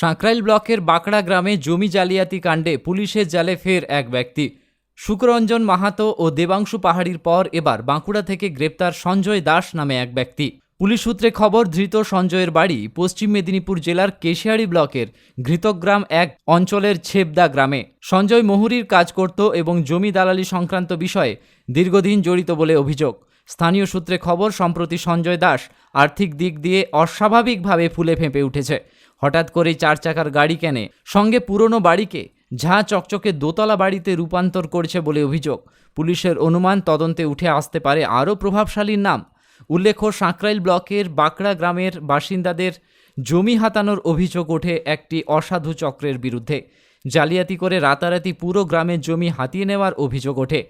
সাঁকরাইল ব্লকের বাঁকড়া গ্রামে জমি জালিয়াতি কাণ্ডে পুলিশের জালে ফের এক ব্যক্তি। শুক্রঞ্জন মাহাতো ও দেবাংশু পাহাড়ির পর এবার বাঁকুড়া থেকে গ্রেপ্তার সঞ্জয় দাস নামে এক ব্যক্তি। পুলিশ সূত্রে খবর, ধৃত সঞ্জয়ের বাড়ি পশ্চিম মেদিনীপুর জেলার কেশিয়াড়ি ব্লকের ঘৃতগ্রাম এক অঞ্চলের ছেবদা গ্রামে। সঞ্জয় মহুরির কাজ করত এবং জমি দালালি সংক্রান্ত বিষয়ে দীর্ঘদিন জড়িত বলে অভিযোগ। স্থানীয় সূত্রে খবর, সম্প্রতি সঞ্জয় দাস আর্থিক দিক দিয়ে অস্বাভাবিকভাবে ফুলে ফেঁপে উঠেছে। হঠাৎ করেই চার চাকার গাড়ি কেনে। সঙ্গে পুরনো বাড়িকে ঝাঁ চকচকে দোতলা বাড়িতে রূপান্তর করছে বলে অভিযোগ। পুলিশের অনুমান তদন্তে উঠে আসতে পারে আরও প্রভাবশালীর নাম। উল্লেখ্য, সাঁকরাইল ব্লকের বাঁকড়া গ্রামের বাসিন্দাদের জমি হাতানোর অভিযোগ ওঠে একটি অসাধু চক্রের বিরুদ্ধে। জালিয়াতি করে রাতারাতি পুরো গ্রামের জমি হাতিয়ে নেওয়ার অভিযোগ ওঠে।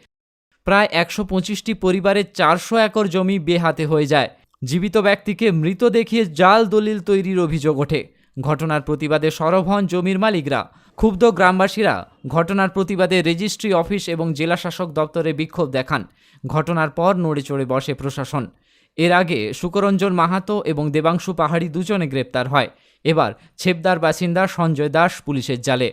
প্রায় একশো পঁচিশটি পরিবারের চারশো একর জমি বেহাতে হয়ে যায়। জীবিত ব্যক্তিকে মৃত দেখিয়ে জাল দলিল তৈরির অভিযোগ ওঠে। ঘটনার প্রতিবাদে সরব হন জমির মালিকরা। ক্ষুব্ধ গ্রামবাসীরা ঘটনার প্রতিবাদে রেজিস্ট্রি অফিস এবং জেলাশাসক দপ্তরে বিক্ষোভ দেখান। ঘটনার পর নড়ে চড়ে বসে প্রশাসন। এর আগে সুকরঞ্জন মাহাতো এবং দেবাংশু পাহাড়ি দুজনে গ্রেপ্তার হয়। এবার ছেপদার বাসিন্দা সঞ্জয় দাস পুলিশের জালে।